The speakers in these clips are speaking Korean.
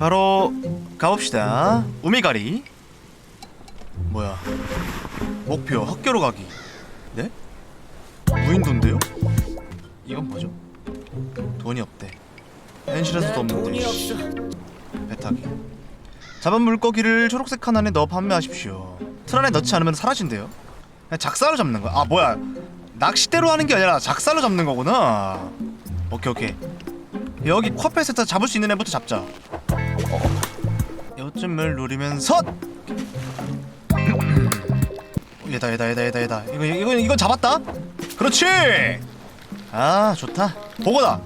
바로 가봅시다. 우미가리. 뭐야? 목표 학교로 가기. 네? 무인도인데요? 이건 뭐죠? 돈이 없대. 현실에서도 없는데. 돈이 씨. 없어. 배 타기. 잡은 물고기를 초록색 칸 안에 넣어 판매하십시오. 틀 안에 넣지 않으면 사라진대요. 작살로 잡는 거야. 아 뭐야? 낚싯대로 하는 게 아니라 작살로 잡는 거구나. 오케이 오케이. 여기 코앞에서 잡을 수 있는 애부터 잡자. 어. 요쯤을 누리면서 얘다 얘다 얘다 얘다 얘다 이거 이거 이거 잡았다. 그렇지. 아 좋다. 보고다.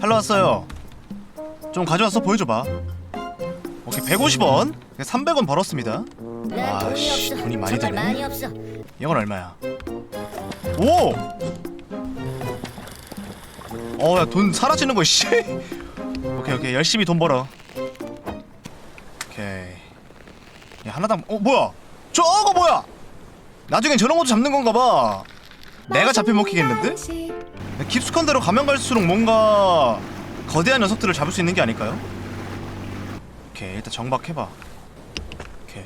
팔러 왔어요. 좀 가져와서 보여줘봐. 오케이 150원. 300원 벌었습니다. 난 아, 돈이 씨, 없어. 돈이 많이 드네. 이건 얼마야? 오! 어, 야, 돈 사라지는 거, 씨. 오케이, 오케이. 열심히 돈 벌어. 하나당, 어, 뭐야? 저거 뭐야? 나중엔 저런 것도 잡는 건가 봐. 내가 잡혀 먹히겠는데? 야, 깊숙한 데로 가면 갈수록 뭔가 거대한 녀석들을 잡을 수 있는 게 아닐까요? 오케이, 일단 정박해봐. 오케이.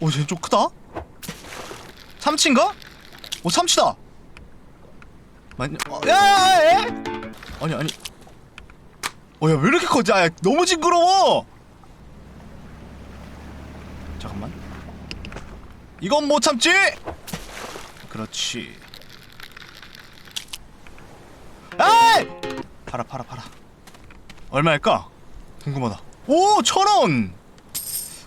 오, 쟤좀 크다? 참치인가? 오 참치다. 맞냐? 어, 야, 야, 야, 야! 아니 아니. 어야 왜 이렇게 커? 야, 야 너무 징그러워. 잠깐만. 이건 못 참지. 그렇지. 에이! 팔아 팔아 팔아. 얼마일까? 궁금하다. 오, 천 원.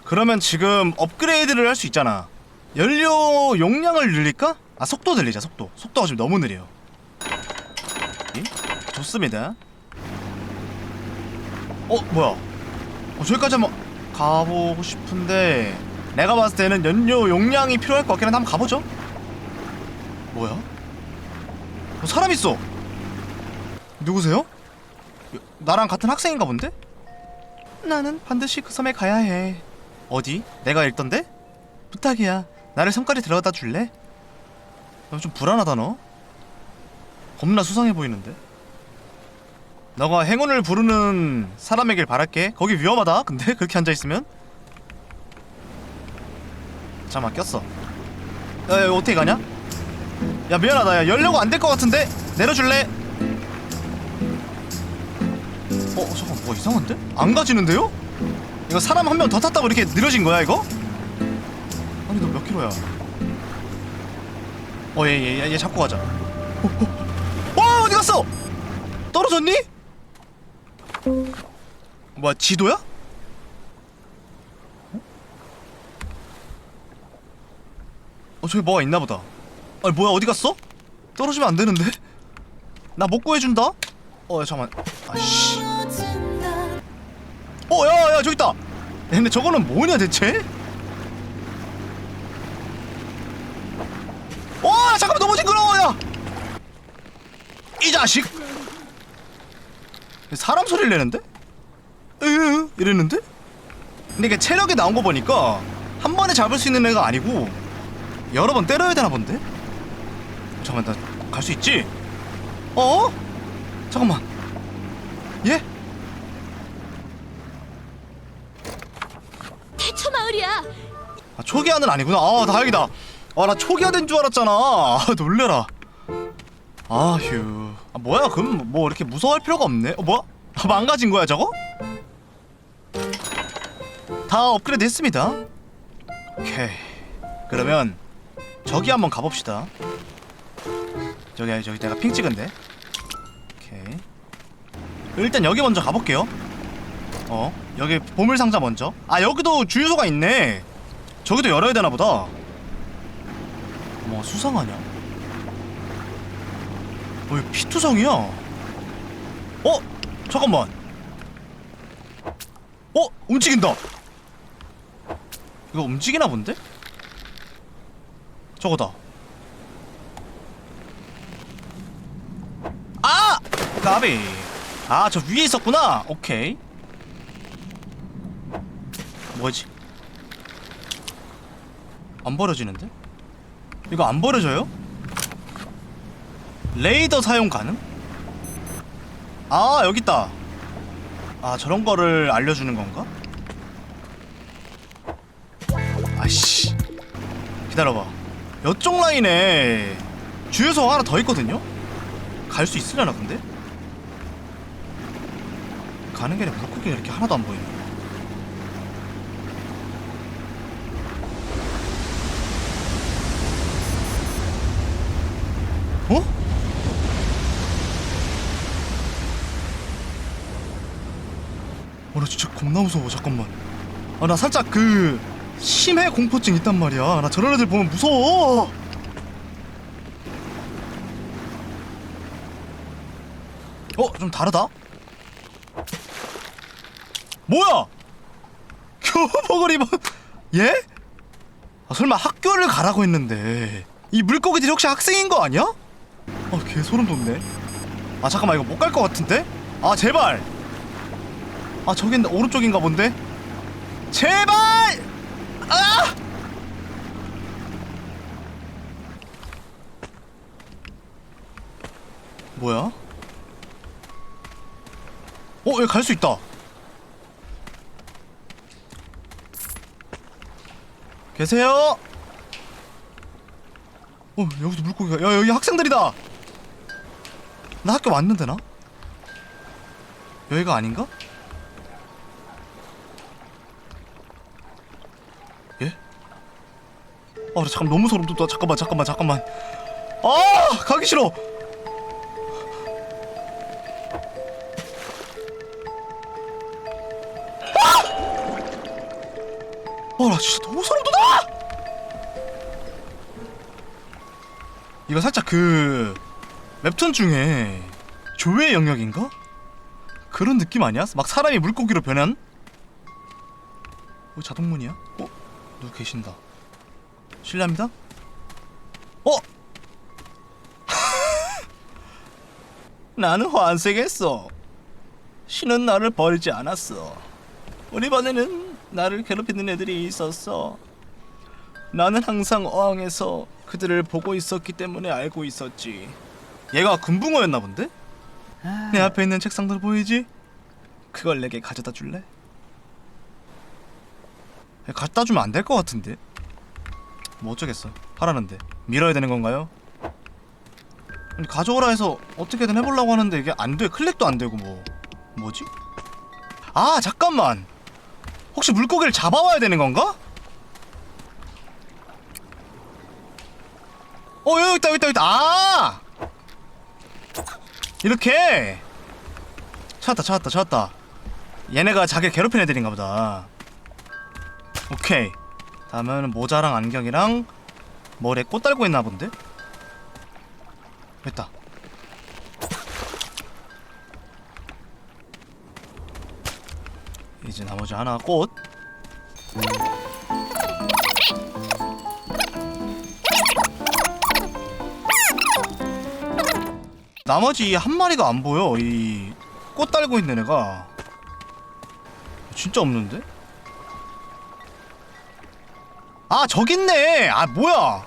그러면 지금 업그레이드를 할 수 있잖아. 연료 용량을 늘릴까? 아 속도 늘리자 속도. 속도가 지금 너무 느려. 예? 좋습니다. 어 뭐야? 어, 저기까지 한번 가보고 싶은데 내가 봤을 때는 연료 용량이 필요할 것 같긴 한데 한번 가보죠. 뭐야? 어, 사람 있어. 누구세요? 나랑 같은 학생인가 본데? 나는 반드시 그 섬에 가야 해. 어디? 내가 읽던데? 부탁이야. 나를 섬까지 데려다 줄래? 너좀 불안하다 너. 겁나 수상해 보이는데. 너가 행운을 부르는 사람에길 바랄게. 거기 위험하다. 근데 그렇게 앉아 있으면. 잠깐 꼈어. 야, 야 어떻게 가냐? 야 미안하다. 야 열려고 안 될 것 같은데 내려줄래? 어 잠깐 뭐가 이상한데? 안 가지는데요? 이거 사람 한 명 더 탔다고 이렇게 느려진 거야 이거? 아니 너 몇 킬로야? 어얘얘얘 얘, 얘 잡고 가자. 어, 어, 어 어디 갔어? 떨어졌니? 뭐야 지도야? 어 저기 뭐가 있나 보다. 아니 뭐야 어디 갔어? 떨어지면 안 되는데? 나 못 구해준다? 어 야, 잠만. 아씨. 어, 야, 야, 저기 있다. 야, 근데 저거는 뭐냐 대체? 와, 잠깐만 너무 징그러워, 야. 이 자식. 사람 소리를 내는데? 으, 이랬는데? 근데 이게 체력이 나온 거 보니까 한 번에 잡을 수 있는 애가 아니고 여러 번 때려야 되나 본데? 잠깐만, 나 갈 수 있지? 어? 잠깐만. 예? 태초 마을이야. 아, 초기화는 아니구나. 아, 다행이다. 아, 나 초기화 된 줄 알았잖아. 아, 놀래라. 아, 휴. 아, 뭐야? 그럼 뭐 이렇게 무서워할 필요가 없네. 어, 뭐야? 아, 망가진 거야, 저거? 다 업그레이드 했습니다. 오케이. 그러면 저기 한번 가봅시다. 저기, 저기 내가 핑 찍은데. 오케이. 일단 여기 먼저 가볼게요. 어, 여기 보물 상자 먼저. 아, 여기도 주유소가 있네. 저기도 열어야 되나 보다. 뭐 수상하냐? 왜 피투성이야? 어? 잠깐만. 어? 움직인다. 이거 움직이나 본데? 저거다. 아! 까비. 아, 저 위에 있었구나. 오케이. 뭐지? 안 버려지는데? 이거 안 버려져요? 레이더 사용 가능? 아 여기 있다. 아 저런 거를 알려주는 건가? 아씨 기다려봐 이쪽 라인에 주유소가 하나 더 있거든요? 갈 수 있으려나 근데? 가는 길에 물고기가 이렇게 하나도 안 보이네 어? 어, 나 진짜 겁나 무서워. 잠깐만. 아, 나 살짝 그 심해 공포증 있단 말이야. 나 저런 애들 보면 무서워. 어, 좀 다르다. 뭐야? 교복을 입어. 예? 아, 설마 학교를 가라고 했는데 이 물고기들이 혹시 학생인 거 아니야? 아, 개 소름 돋네. 아, 잠깐만 이거 못 갈 것 같은데? 아, 제발. 아 있는 오른쪽인가 본데? 제발! 아! 뭐야? 어 여기 갈 수 있다. 계세요? 어 여기도 물고기가 야 여기 학생들이다. 나 학교 왔는데 나? 여기가 아닌가? 아나 잠깐 너무 소름 돋아 잠깐만 잠깐만 잠깐만 아 가기 싫어 아나 진짜 너무 소름 돋아 이거 살짝 그 웹툰 중에 조회 영역인가? 그런 느낌 아니야? 막 사람이 물고기로 변한? 어 자동문이야? 어? 누구 계신다. 실례합니다. 어? 나는 환생했어. 신은 나를 버리지 않았어. 우리 반에는 나를 괴롭히는 애들이 있었어. 나는 항상 어항에서 그들을 보고 있었기 때문에 알고 있었지. 얘가 금붕어였나 본데? 내 앞에 있는 책상들 보이지? 그걸 내게 가져다 줄래? 갖다 주면 안 될 것 같은데. 뭐 어쩌겠어. 하라는데 밀어야 되는 건가요? 아니, 가져오라 해서 어떻게든 해보려고 하는데 이게 안 돼. 클릭도 안 되고 뭐 뭐지? 아 잠깐만. 혹시 물고기를 잡아와야 되는 건가? 어 여기 있다 여기 있다 여기 있다. 아 이렇게 찾았다 찾았다 찾았다. 얘네가 자기를 괴롭힌 애들인가 보다. 오케이. 다음은 모자랑 안경이랑 머리에 꽃 달고 있나 본데? 됐다. 이제 나머지 하나 꽃. 나머지 이한 마리가 안 보여. 이 꽃 달고 있는 애가 진짜 없는데? 아 저기 있네. 아 뭐야?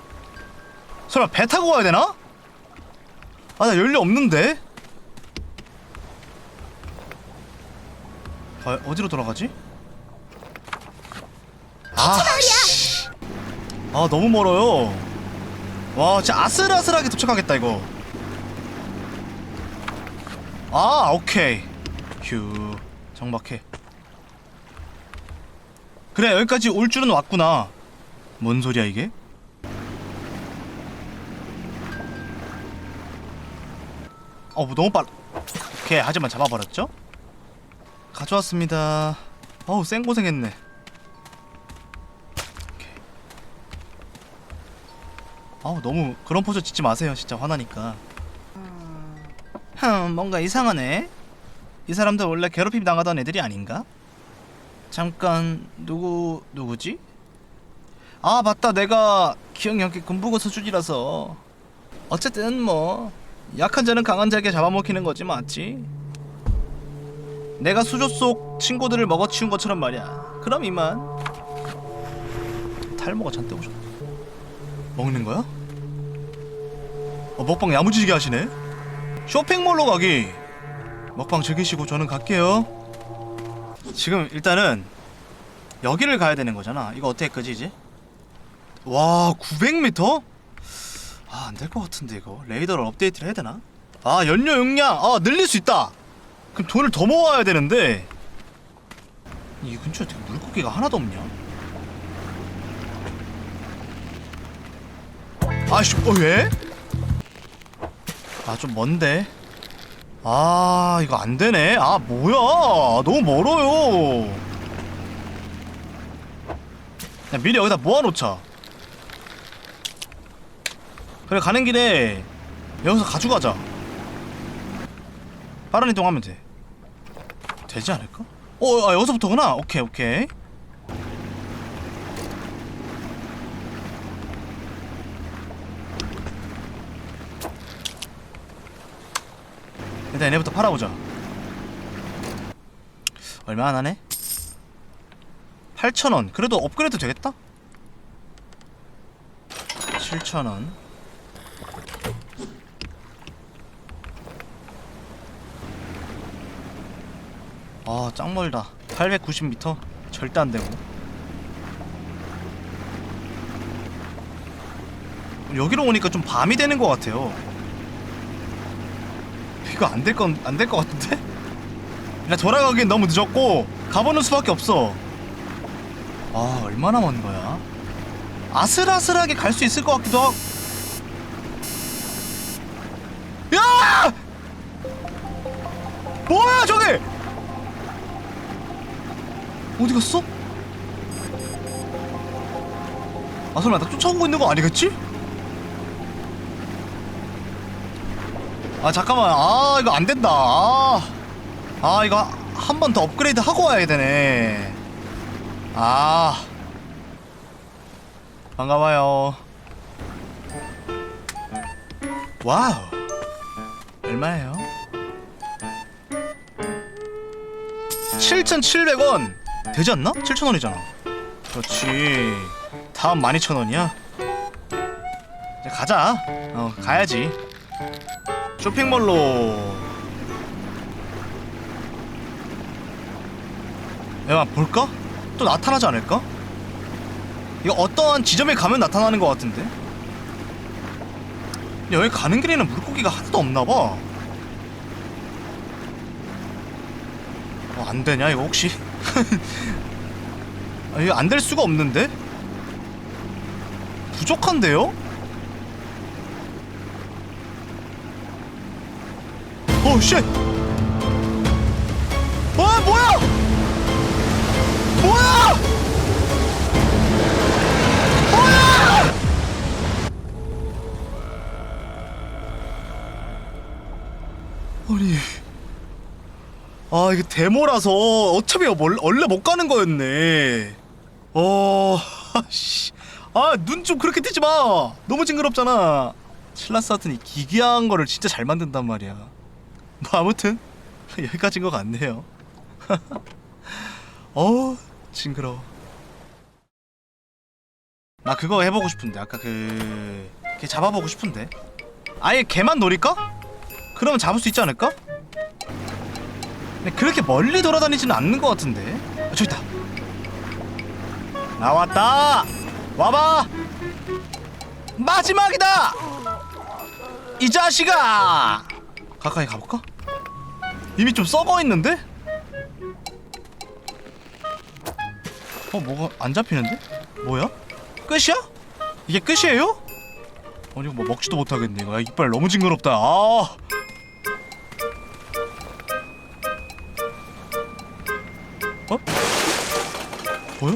설마 배 타고 가야 되나? 아 나 연료 없는데? 아, 어디로 돌아가지? 아, 씨. 아 너무 멀어요. 와 진짜 아슬아슬하게 도착하겠다 이거. 아 오케이. 휴 정박해. 그래 여기까지 올 줄은 왔구나 뭔 소리야 이게? 어, 뭐 너무 빨. 오케이, 하지만 잡아버렸죠? 가져왔습니다. 어우, 쌩고생했네. 아우, 너무 그런 포즈 짓지 마세요. 진짜 화나니까. 흠, 뭔가 이상하네. 이 사람들 원래 괴롭힘 당하던 애들이 아닌가? 잠깐, 누구, 누구지? 아 맞다. 내가 기억력이 금부고 수준이라서. 어쨌든 뭐 약한 자는 강한 자에게 잡아먹히는 거지 맞지? 내가 수조 속 친구들을 먹어치운 것처럼 말이야. 그럼 이만. 탈모가 잔뜩 오셨다. 먹는 거야? 어, 먹방 야무지게 하시네. 쇼핑몰로 가기. 먹방 즐기시고 저는 갈게요. 지금 일단은 여기를 가야 되는 거잖아. 이거 어떻게 끄지 이제? 와 900m? 아 안 될 것 같은데 이거 레이더를 업데이트를 해야 되나? 아 연료 용량 아 늘릴 수 있다. 그럼 돈을 더 모아야 되는데 이 근처에 어떻게 물고기가 하나도 없냐? 아씨 어 왜? 아 좀 먼데. 아 이거 안 되네. 아 뭐야? 너무 멀어요. 그냥 미리 여기다 모아놓자. 그래 가는 길에 여기서 가져가자. 빠른 이동하면 돼. 되지 않을까? 어, 아, 여기서부터구나. 오케이, 오케이. 일단 얘네부터 팔아보자. 얼마 안 하네? 8,000원. 그래도 업그레이드 되겠다? 7,000원. 아, 짱 멀다. 890m? 절대 안 되고. 여기로 오니까 좀 밤이 되는 것 같아요. 이거 안 될 건 안 될 것 같은데? 그냥 돌아가기엔 너무 늦었고 가보는 수밖에 없어. 아 얼마나 먼 거야? 아슬아슬하게 갈 수 있을 것 같기도 하고. 어디 갔어? 아 설마 나 쫓아오고 있는 거 아니겠지? 아 잠깐만. 아 이거 안 된다. 아, 아 이거 한 번 더 업그레이드 하고 와야 되네. 아. 반가워요. 와우. 얼마예요? 7,700원 되지 않나? 7,000원이잖아 그렇지 다음 12,000원이야 이제 가자 어 가야지 쇼핑몰로 야 볼까? 또 나타나지 않을까? 이거 어떠한 지점에 가면 나타나는 것 같은데? 여기 가는 길에는 물고기가 하나도 없나봐 어, 안 되냐 이거 혹시? 아, 이거 안 될 수가 없는데? 부족한데요? 오 쉣! 와 뭐야! 뭐야! 뭐야! 아니 아 이게 데모라서 어차피 월- 원래 못 가는 거였네 어... 씨. 아 눈 좀 그렇게 뜨지 마 너무 징그럽잖아 실라스 하튼이 기괴한 거를 진짜 잘 만든단 말이야 뭐 아무튼 여기까지인 것 같네요. 어우 징그러워. 나 그거 해보고 싶은데 아까 그... 걔 잡아보고 싶은데 아예 걔만 노릴까? 그러면 잡을 수 있지 않을까? 그렇게 멀리 돌아다니지는 않는 것 같은데 아, 저기 있다 나왔다 와봐 마지막이다 이 자식아 가까이 가볼까? 이미 좀 썩어 있는데? 어 뭐가 안 잡히는데? 뭐야? 끝이야? 이게 끝이에요? 아니 이거 뭐 먹지도 못하겠네 이거 야, 이빨 너무 징그럽다 아 뭐야?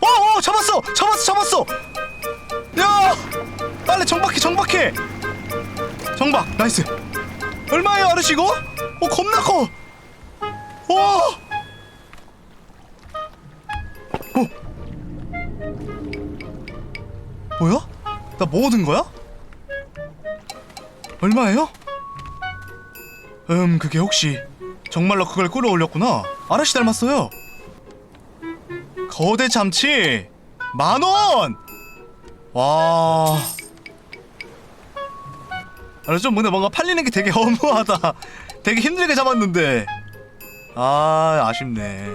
어, 어 잡았어 잡았어 잡았어 야 빨리 정박해 정박해 정박 나이스 얼마예요 이거? 어 겁나 커 와! 어 뭐야? 나 뭐 얻은 거야? 얼마예요? 음 그게 혹시 정말로 그걸 끌어올렸구나 아저씨 닮았어요 거대 참치. 만원! 와. 아, 좀 근데 뭔가 팔리는 게 되게 허무하다. 되게 힘들게 잡았는데. 아 아쉽네